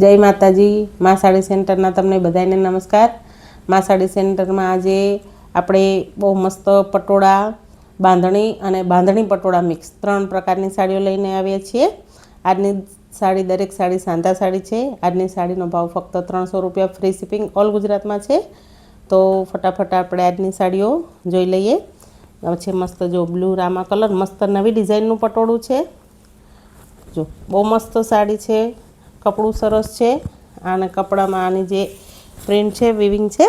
જય માતાજી. મા સાડી સેન્ટરના તમને બધાને નમસ્કાર. મા સાડી સેન્ટરમાં આજે આપણે બહુ મસ્ત પટોળા, બાંધણી અને બાંધણી પટોળા મિક્સ ત્રણ પ્રકારની સાડીઓ લઈને આવીએ છીએ. આજની સાડી દરેક સાડી સાંધા સાડી છે. આજની સાડીનો ભાવ ફક્ત ત્રણસો રૂપિયા ફ્રી શિપિંગ ઓલ ગુજરાતમાં છે. તો ફટાફટ આપણે આજની સાડીઓ જોઈ લઈએ. છે મસ્ત જો બ્લુ રામા કલર, મસ્ત નવી ડિઝાઇનનું પટોળું છે. જો બહુ મસ્ત સાડી છે. કપડું સરસ છે. અને કપડામાં આની જે પ્રિન્ટ છે વિવિંગ છે,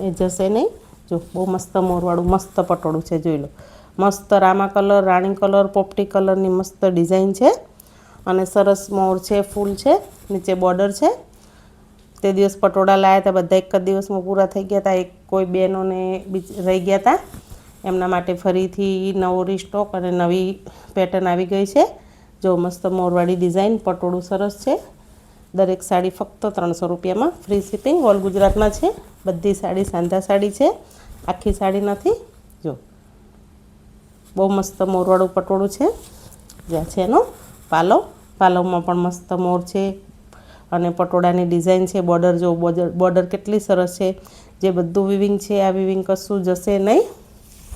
એ જશે નહીં. જો, બહુ મસ્ત મોરવાળું, મસ્ત પટોળું છે, જોઈ લો. મસ્ત રામા કલર, રાણી કલર, પોપટી કલરની મસ્ત ડિઝાઇન છે. અને સરસ મોર છે, ફૂલ છે, નીચે બોર્ડર છે. તે દિવસ પટોળા લાવ્યા હતા બધા એક જ દિવસમાં પૂરા થઈ ગયા હતા એક કોઈ બહેનોને બીજ રહી ગયા હતા એમના માટે ફરીથી નવો રીસ્ટોક અને નવી પેટર્ન આવી ગઈ છે. જો, મસ્ત મોરવાળી ડિઝાઇન, પટોળું સરસ છે. દરેક સાડી ફક્ત ત્રણસો રૂપિયામાં ફ્રી શિપિંગ ઓલ ગુજરાતમાં છે. બધી સાડી સાંધા સાડી છે. આખી સાડી નથી. જો. બહુ મસ્ત મોરવાળું પટોળું છે. જ્યાં છે એનો પાલવ પાલવમાં પણ મસ્ત મોર છે. અને પટોળાની ડિઝાઇન છે. બોર્ડર જો, બોર્ડર કેટલી સરસ છે. જે બધું વિવિંગ છે, આ વિવિંગ કશું જશે નહીં.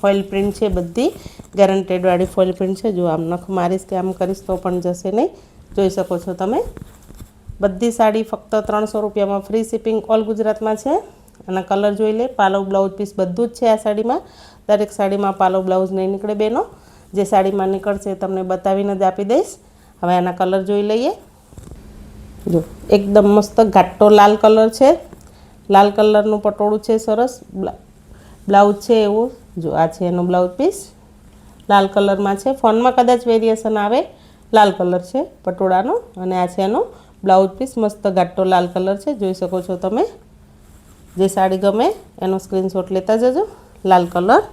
ફોઇલ પ્રિન્ટ છે બધી. ગેરંટેડવાળી ફોઇલ પ્રિન્ટ છે. જો આમ નખ મારીશ કે આમ કરીશ તો પણ જશે નહીં. જોઈ શકો છો તમે. બધી સાડી ફક્ત ત્રણસો રૂપિયામાં ફ્રી શિપિંગ ઓલ ગુજરાતમાં છે. અને કલર જોઈ લે, પાલવ બ્લાઉઝ પીસ બધું જ છે આ સાડીમાં. દરેક સાડીમાં પાલો બ્લાઉઝ નહીં નીકળે બેનો. જે સાડીમાં નીકળશે તમને બતાવીને જ આપી દઈશ. હવે આના કલર જોઈ લઈએ. જો, એકદમ મસ્ત ઘાટો લાલ કલર છે. લાલ કલરનું પટોળું છે સરસ. બ્લાઉઝ છે એવું. જો, આ છે એનું બ્લાઉઝ પીસ લાલ કલરમાં છે. ફોનમાં કદાચ વેરિએશન આવે. લાલ કલર છે પટોળાનો. અને આ છે એનો બ્લાઉઝ પીસ મસ્ત ઘાટો લાલ કલર છે, જોઈ શકો છો તમે. જે સાડી ગમે એનો સ્ક્રીનશોટ લેતા જજો, લાલ કલર.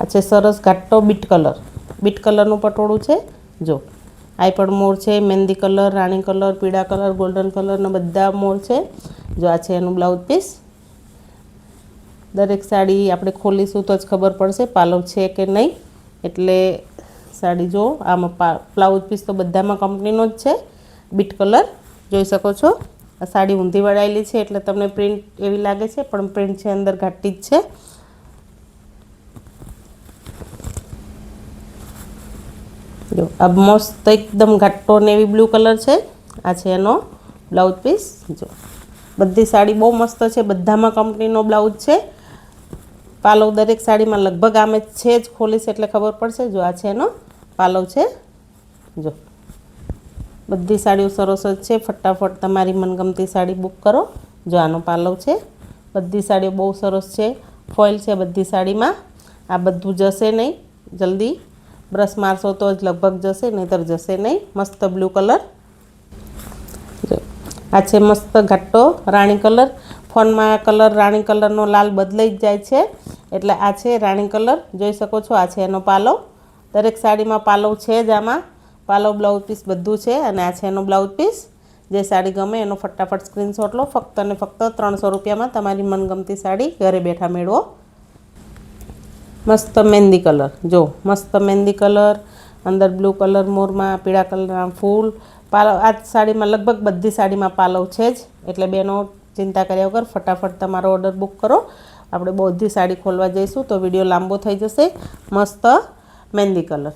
આ છે સરસ ઘાટો બીટ કલર. બીટ કલરનું પટોળું છે, જો. આ પણ મોર છે, મહેંદી કલર, રાણી કલર, પીળા કલર, ગોલ્ડન કલરના બધા મોર છે. જો આ છે એનું બ્લાઉઝ પીસ. દરેક સાડી આપણે ખોલીશું તો જ ખબર પડશે, પાલવ છે કે નહીં. એટલે સાડી જો આમાં બ્લાઉઝ પીસ તો બધામાં કંપનીનો જ છે. બીટ કલર જોઈ શકો છો. આ સાડી ઊંધી વળાયેલી છે એટલે તમને પ્રિન્ટ એવી લાગે છે, પણ પ્રિન્ટ છે, અંદર ઘાટી જ છે. જો, આ મસ્ત એકદમ ઘાટો નેવી બ્લુ કલર છે. આ છે એનો બ્લાઉઝ પીસ જો, બધી સાડી બહુ મસ્ત છે. બધામાં કંપનીનો બ્લાઉઝ છે. પાલવ દરેક સાડીમાં લગભગ આમે છે જ ખોલીશ એટલે ખબર પડશે. જો, આ છે એનો પાલવ છે. જો. બધી સાડીઓ સરસ જ છે. ફટાફટ તમારી મનગમતી સાડી બુક કરો. જો આનો પાલવ છે. બધી સાડીઓ બહુ સરસ છે. ફોઇલ છે બધી સાડીમાં. આ બધું જશે નહીં. જલ્દી. બ્રશ મારશો તો જ લગભગ જશે, નહીંતર જશે નહીં. મસ્ત બ્લુ કલર. આ છે મસ્ત ઘાટો રાણી કલર. ફોનમાં કલર રાણી કલરનો લાલ બદલાઈ જ જાય છે. એટલે આ છે રાણી કલર. જોઈ શકો છો, આ છે એનો પાલવ. દરેક સાડીમાં પાલવ છે જ આમાં. પાલવ બ્લાઉઝ પીસ બધું છે અને આ છે એનો બ્લાઉઝ પીસ જે સાડી ગમે એનો ફટાફટ સ્ક્રીનશોટ લો. ફક્ત અને ફક્ત ત્રણસો રૂપિયામાં તમારી મનગમતી સાડી ઘરે બેઠા મેળવો. મસ્ત મહેંદી કલર. જો, મસ્ત મહેંદી કલર. અંદર બ્લુ કલર મોરમાં, પીળા કલરના ફૂલ. પાલવ આ સાડીમાં લગભગ બધી સાડીમાં પાલવ છે જ. એટલે બેનો ચિંતા કર્યા વગર ફટાફટ તમારો ઓર્ડર બુક કરો. આપણે બધી સાડી ખોલવા જઈશું તો વીડિયો લાંબો થઈ જશે. મસ્ત મહેંદી કલર.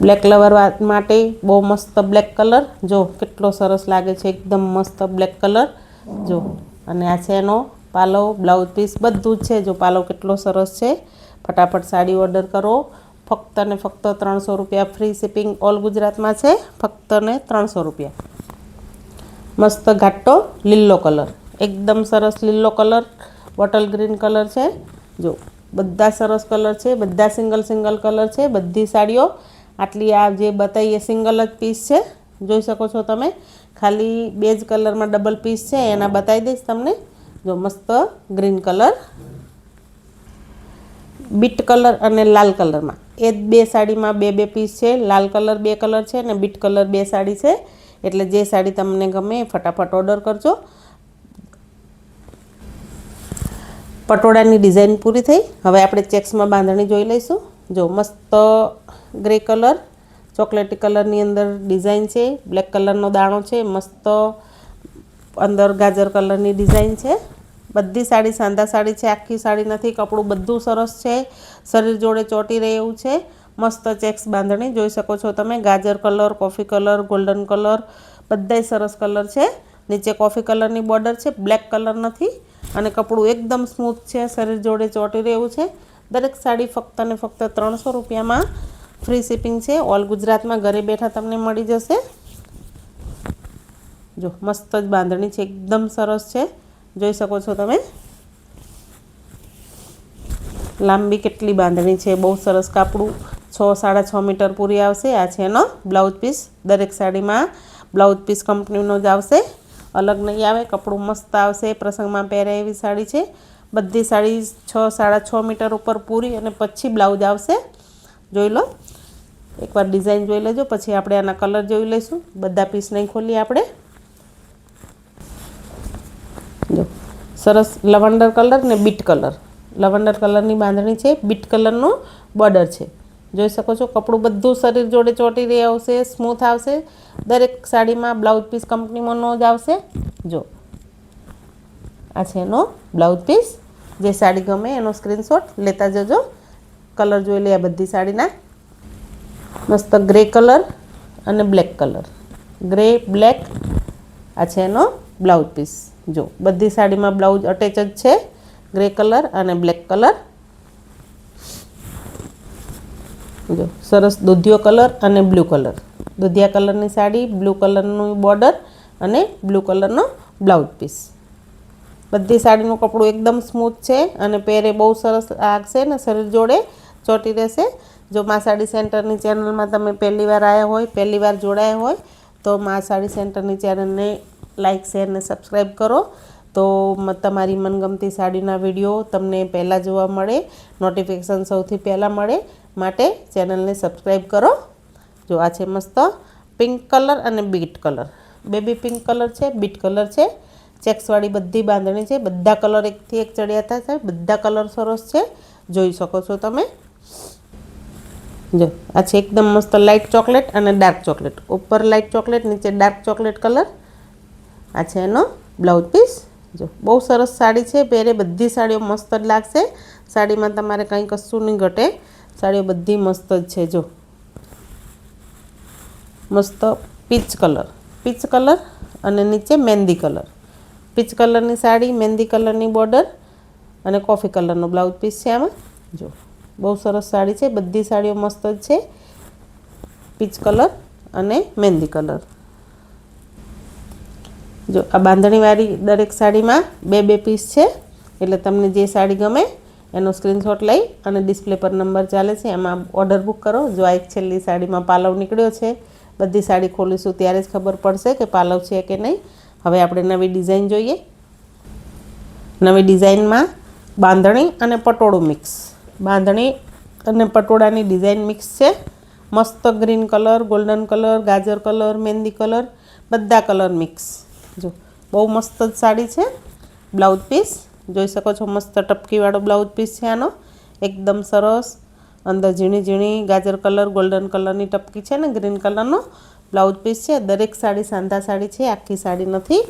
બ્લેક લવર માટે બહુ મસ્ત બ્લેક કલર. જો, કેટલો સરસ લાગે છે, એકદમ મસ્ત બ્લેક કલર. જો, અને આ છે એનો પાલવ બ્લાઉઝ પીસ બધું જ છે. જો, પાલવ કેટલો સરસ છે. ફટાફટ સાડી ઓર્ડર કરો. ફક્ત ને ફક્ત ત્રણસો રૂપિયા ફ્રી શિપિંગ ઓલ ગુજરાતમાં છે. ફક્ત ને ત્રણસો રૂપિયા. મસ્ત ઘાટો, લીલો કલર. એકદમ સરસ લીલો કલર. બોટલ ગ્રીન કલર છે. જો બધા સરસ કલર છે, બધા સિંગલ સિંગલ કલર છે, બધી સાડીઓ. આટલી આ જે બતાવીએ સિંગલ જ પીસ છે. જોઈ શકો છો તમે. ખાલી બે જ કલરમાં ડબલ પીસ છે, એના બતાવી દઈશ તમને. જો મસ્ત ગ્રીન કલર. બીટ કલર અને લાલ કલરમાં. એ જ બે સાડીમાં બે બે પીસ છે. લાલ કલર બે કલર છે અને બીટ કલર બે સાડી છે. એટલે જે સાડી તમને ગમે ફટાફટ ઓર્ડર કરજો. પટોળાની ડિઝાઇન પૂરી થઈ. હવે આપણે ચેક્સમાં બાંધણી જોઈ લઈશું. જો મસ્ત ગ્રે કલર, ચોકલેટી કલરની અંદર ડિઝાઇન છે, બ્લેક કલરનો દાણો છે, મસ્ત અંદર ગાજર કલરની ડિઝાઇન છે. બધી સાડી સાંધા સાડી છે, આખી સાડી નથી, કપડું બધું સરસ છે. શરીર જોડે ચોટી રહે એવું છે. મસ્ત ચેક્સ બાંધણી જોઈ શકો છો તમે. ગાજર colour, coffee colour, golden colour, બધાય સરસ કલર છે. નીચે કોફી કલરની બોર્ડર છે, બ્લેક કલર નથી. અને કપડું એકદમ સ્મૂથ છે, શરીર જોડે ચોટી રહેવું છે. દરેક સાડી ફક્ત અને ફક્ત ત્રણસો રૂપિયામાં ફ્રી શિપિંગ છે. ઓલ ગુજરાતમાં ઘરે બેઠા તમને મળી જશે. જો, મસ્ત જ બાંધણી છે, એકદમ સરસ છે. જોઈ શકો છો તમે. લાંબી કેટલી બાંધણી છે, બહુ સરસ કાપડું. છ, સાડા છ મીટર પૂરી આવશે. આ છે એનો બ્લાઉઝ પીસ. દરેક સાડીમાં બ્લાઉઝ પીસ કંપનીનો જ આવશે. અલગ નહીં આવે, કપડું મસ્ત આવશે, પ્રસંગમાં પહેરે એવી સાડી છે. બધી સાડી છ, સાડા છ મીટર ઉપર પૂરી અને પછી બ્લાઉઝ આવશે. જોઈ લો. એકવાર ડિઝાઇન જોઈ લેજો, પછી આપણે આના કલર જોઈ લઈશું. બધા પીસ નહીં ખોલીએ આપણે. જો. સરસ લવંડર કલર ને બીટ કલર. લવંડર કલરની બાંધણી છે, બીટ કલરનું બોર્ડર છે. જોઈ શકો છો, કપડું બધું શરીર જોડે ચોટી રહી આવશે સ્મૂથ આવશે. દરેક સાડીમાં બ્લાઉઝ પીસ કંપનીમાંનો જ આવશે. જો, આ છે એનો બ્લાઉઝ પીસ જે સાડી ગમે એનો સ્ક્રીનશોટ લેતા જજો. કલર જોઈ લે આ બધી સાડીના. મસ્ત ગ્રે કલર અને બ્લેક કલર ગ્રે બ્લેક આ છે એનો બ્લાઉઝ પીસ જો, બધી સાડીમાં બ્લાઉઝ અટેચ જ છે. ગ્રે કલર અને બ્લેક કલર જો, સરસ દૂધિયો કલર અને બ્લુ કલર. દૂધિયા કલરની સાડી, બ્લુ કલરનું બોર્ડર અને બ્લુ કલરનો બ્લાઉઝ પીસ. બધી સાડીનું કપડું એકદમ સ્મૂથ છે અને પહેરે બહુ સરસ લાગશે ને, શરીર જોડે ચોટી રહેશે. જો મા સાડી સેન્ટરની ચેનલમાં તમે પહેલી વાર આવ્યા હોય, પહેલી વાર જોડાયા હોય, તો મા સાડી સેન્ટરની ચેનલને લાઇક શેર ને સબસ્ક્રાઈબ કરો. તો તમારી મનગમતી સાડીના વીડિયો તમને પહેલાં જોવા મળે, નોટિફિકેશન સૌથી પહેલાં મળે. માટે ચેનલને સબસ્ક્રાઈબ કરો. જો આ છે મસ્ત પિંક કલર અને beet colour. Baby pink colour છે, બીટ કલર છે. ચેક્સવાળી બધી બાંધણી છે. બધા કલર એકથી એક ચડિયાતા છે બધા કલર સરસ છે. જોઈ શકો છો તમે. જો, આ છે એકદમ મસ્ત લાઇટ ચોકલેટ અને ડાર્ક ચોકલેટ. ઉપર લાઇટ ચોકલેટ, નીચે ડાર્ક ચોકલેટ કલર. આ છે એનો બ્લાઉઝ પીસ. જો, બહુ સરસ સાડી છે. પહેરે બધી સાડીઓ મસ્ત જ લાગશે. સાડીમાં તમારે કંઈ કશું નહીં ઘટે. સાડીઓ બધી મસ્ત જ છે, જો. મસ્ત પીચ કલર. પીચ કલર અને નીચે મહેંદી કલર. પીચ કલરની સાડી, મહેંદી કલરની બોર્ડર અને કોફી કલરનો બ્લાઉઝ પીસ છે આમાં. જો, બહુ સરસ સાડી છે, બધી સાડીઓ મસ્ત જ છે. પીચ કલર અને મહેંદી કલર. જો, આ બાંધણીવાળી દરેક સાડીમાં બે બે પીસ છે. એટલે તમને જે સાડી ગમે એનો સ્ક્રીનશોટ લઈ અને ડિસ્પ્લે પર નંબર ચાલે છે. એમાં ઓર્ડર બુક કરો. જો આ એક છેલ્લી સાડીમાં પાલવ નીકળ્યો છે, બધી સાડી ખોલીશું ત્યારે જ ખબર પડશે કે પાલવ છે કે નહીં. હવે આપણે નવી ડિઝાઇન જોઈએ. નવી ડિઝાઇનમાં બાંધણી અને પટોળું મિક્સ બાંધણી અને પટોળાની ડિઝાઇન મિક્સ છે. મસ્ત ગ્રીન કલર ગોલ્ડન કલર ગાજર કલર મહેંદી કલર બધા કલર મિક્સ જો, બહુ મસ્ત જ સાડી છે. બ્લાઉઝ પીસ જોઈ શકો છો મસ્ત ટપકીવાળો બ્લાઉઝ પીસ છે આનો. એકદમ સરસ. અંદર ઝીણી ઝીણી ગાજર કલર ગોલ્ડન કલરની ટપકી છે ને ગ્રીન કલરનો બ્લાઉઝ પીસ છે. દરેક સાડી સાંધા સાડી છે, આખી સાડી નથી.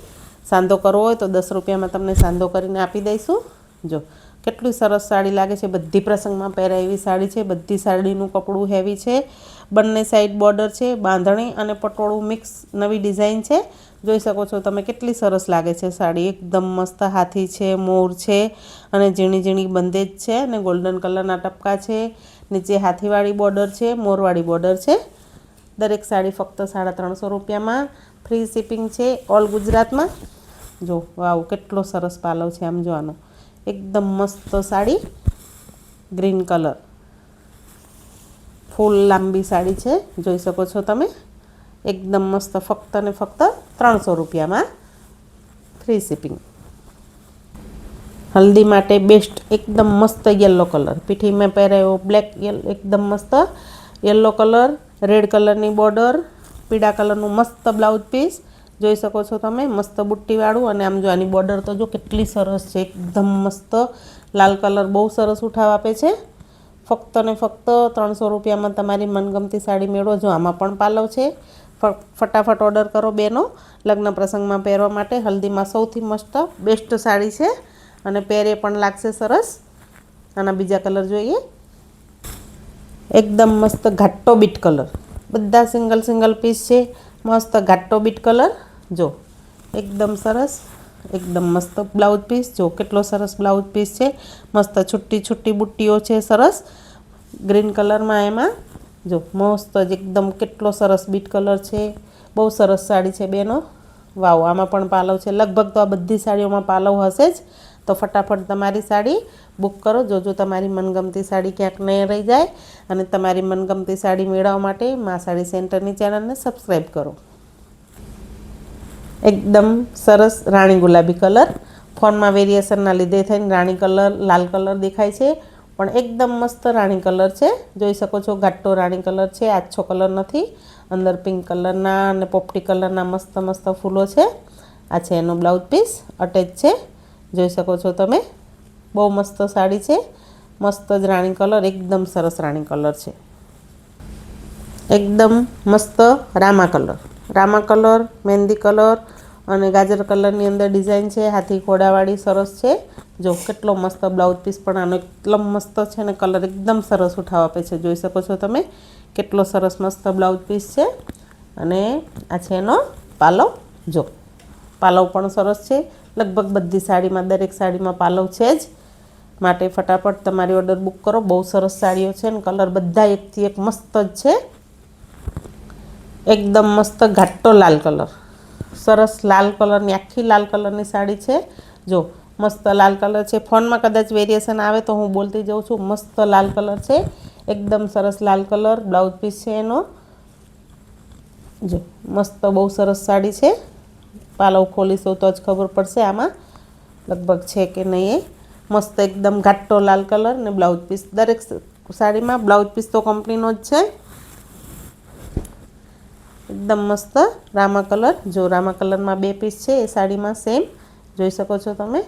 સાંધો કરવો હોય તો દસ રૂપિયામાં તમને સાંધો કરીને આપી દઈશું. જો, કેટલી સરસ સાડી લાગે છે. બધી પ્રસંગમાં પહેરાય એવી સાડી છે. બધી સાડીનું કપડું હેવી છે. બંને સાઈડ બોર્ડર છે. બાંધણી અને પટોળું મિક્સ નવી ડિઝાઇન છે. જોઈ શકો છો તમે કેટલી સરસ લાગે છે સાડી. એકદમ મસ્ત હાથી છે, મોર છે અને ઝીણી ઝીણી બંદેજ છે અને ગોલ્ડન કલરના ટપકા છે. નીચે હાથીવાળી બોર્ડર છે, મોરવાળી બોર્ડર છે. દરેક સાડી ફક્ત સાડા ત્રણસો રૂપિયામાં. ફ્રી શિપિંગ છે ઓલ ગુજરાતમાં. જો, વાવ, કેટલો સરસ પાલવ છે આમ જોવાનો. એકદમ મસ્ત સાડી ગ્રીન કલર ફૂલ લાંબી સાડી છે, જોઈ શકો છો તમે. એકદમ મસ્ત, ફક્ત ને ફક્ત ત્રણસો રૂપિયામાં ફ્રી શિપિંગ હલ્દી માટે બેસ્ટ એકદમ મસ્ત યલો કલર પીઠી મેં પહેરાયો બ્લેક એકદમ મસ્ત યલો કલર રેડ કલરની બોર્ડર પીળા કલરનું મસ્ત બ્લાઉઝ પીસ જોઈ શકો છો તમે, મસ્ત બુટ્ટીવાળું અને આમ જો આની બોર્ડર તો જો કેટલી સરસ છે, એકદમ મસ્ત. લાલ કલર બહુ સરસ ઉઠાવ આપે છે. ફક્ત ને ફક્ત ત્રણસો રૂપિયામાં તમારી મનગમતી સાડી મેળવો. જો આમાં પણ પાલવ છે ફટાફટ ઓર્ડર કરો બેનો. લગ્ન પ્રસંગમાં પહેરવા માટે હલ્દીમાં સૌથી મસ્ત બેસ્ટ સાડી છે. અને પહેરે પણ લાગશે સરસ. આના બીજા કલર જોઈએ. એકદમ મસ્ત ઘાટો બીટ કલર બધા સિંગલ સિંગલ પીસ છે. મસ્ત ઘાટો બીટ કલર જો, એકદમ સરસ. એકદમ મસ્ત બ્લાઉઝ પીસ જો, કેટલો સરસ બ્લાઉઝ પીસ છે. મસ્ત છુટ્ટી છુટ્ટી બુટ્ટીઓ છે સરસ. ગ્રીન કલરમાં એમાં. જો મસ્ત જ એકદમ કેટલો સરસ બીટ કલર છે. બહુ સરસ સાડી છે બેનો. વાવ, આમાં પણ પાલવ છે. લગભગ તો આ બધી સાડીઓમાં પાલવ હશે જ. તો ફટાફટ તમારી સાડી બુક કરો. જોજો તમારી મનગમતી સાડી ક્યાંક નહીં રહી જાય અને તમારી મનગમતી સાડી મેળવવા માટે મા સાડી સેન્ટરની ચેનલને સબસ્ક્રાઈબ કરો. એકદમ સરસ રાણી ગુલાબી કલર. ફોનમાં વેરિએશનના લીધે થઈને રાણી કલર, લાલ કલર દેખાય છે. પણ એકદમ મસ્ત રાણી કલર છે. જોઈ શકો છો ઘાટો રાણી કલર છે, આછો કલર નથી. અંદર પિંક કલરના અને પોપટી કલરના મસ્ત મસ્ત ફૂલો છે. આ છે એનો બ્લાઉઝ પીસ, અટેચ છે. જોઈ શકો છો તમે, બહુ મસ્ત સાડી છે. મસ્ત જ રાણી કલર, એકદમ સરસ રાણી કલર છે. એકદમ મસ્ત રામા કલર. રામા કલર, મહેંદી કલર અને ગાજર કલરની અંદર ડિઝાઇન છે, હાથી ઘોડાવાળી સરસ છે. જો કેટલો મસ્ત બ્લાઉઝ પીસ પણ આનો એકદમ મસ્ત છે અને કલર એકદમ સરસ ઉઠાવ આપે છે. જોઈ શકો છો તમે કેટલો સરસ મસ્ત બ્લાઉઝ પીસ છે. અને આ છે એનો પાલવ. જો પાલવ પણ સરસ છે. લગભગ બધી સાડીમાં, દરેક સાડીમાં પાલવ છે જ. માટે ફટાફટ તમારી ઓર્ડર બુક કરો. બહુ સરસ સાડીઓ છે અને કલર બધા એકથી એક મસ્ત જ છે. એકદમ મસ્ત, ઘાટો લાલ કલર. સરસ લાલ કલરની, આખી લાલ કલરની સાડી છે. જો, મસ્ત લાલ કલર છે. ફોનમાં કદાચ વેરિએશન આવે તો હું બોલતી જાઉં છું, મસ્ત લાલ કલર છે. એકદમ સરસ લાલ કલર, બ્લાઉઝ પીસ છે એનો. જો, મસ્ત બહુ સરસ સાડી છે. પાલવ ખોલીશું તો જ ખબર પડશે આમાં. લગભગ છે કે નહીં એ. મસ્ત એકદમ ઘાટો લાલ કલર ને બ્લાઉઝ પીસ. દરેક સાડીમાં બ્લાઉઝ પીસ તો કંપનીનો જ છે. એકદમ મસ્ત રામા કલર. જો રામા કલરમાં બે પીસ છે, એ સાડીમાં સેમ જોઈ શકો છો તમે.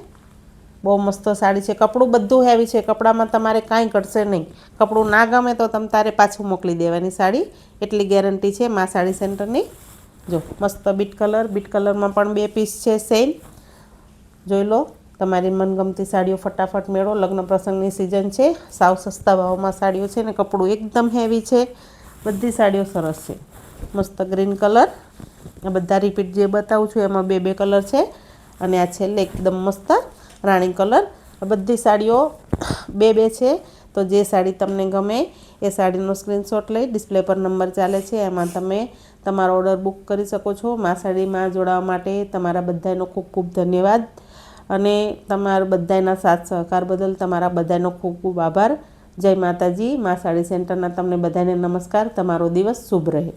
બહુ મસ્ત સાડી છે. કપડું બધું હેવી છે. કપડામાં તમારે કાંઈ ઘટશે નહીં. કપડું ના ગમે તો તમે તારે પાછું મોકલી દેવાની સાડી. એટલી ગેરંટી છે મા સાડી સેન્ટરની જો, મસ્ત બીટ કલર બીટ કલરમાં પણ બે પીસ છે સેમ જોઈ લો, તમારી મનગમતી સાડીઓ ફટાફટ મેળો. લગ્ન પ્રસંગની સિઝન છે. સાવ સસ્તા ભાવમાં સાડીઓ છે ને કપડું એકદમ હેવી છે. બધી સાડીઓ સરસ છે. મસ્ત ગ્રીન કલર. આ બધા રિપીટ જે બતાવું છું, એમાં બે બે કલર છે. અને આ છેલ્લે એકદમ મસ્ત રાણી કલર. બધી સાડીઓ બે બે છે. તો જે સાડી તમને ગમે, એ સાડીનો સ્ક્રીનશોટ લઈ, ડિસ્પ્લે પર નંબર ચાલે છે, એમાં તમે તમારો ઓર્ડર બુક કરી શકો છો. મા સાડીમાં જોડાવા માટે તમારા બધાનો ખૂબ ખૂબ ધન્યવાદ. અને તમારા બધાના સાથ સહકાર બદલ તમારા બધાનો ખૂબ ખૂબ આભાર. જય માતાજી. મા સાડી સેન્ટરના તમને બધાને નમસ્કાર. તમારો દિવસ શુભ રહે.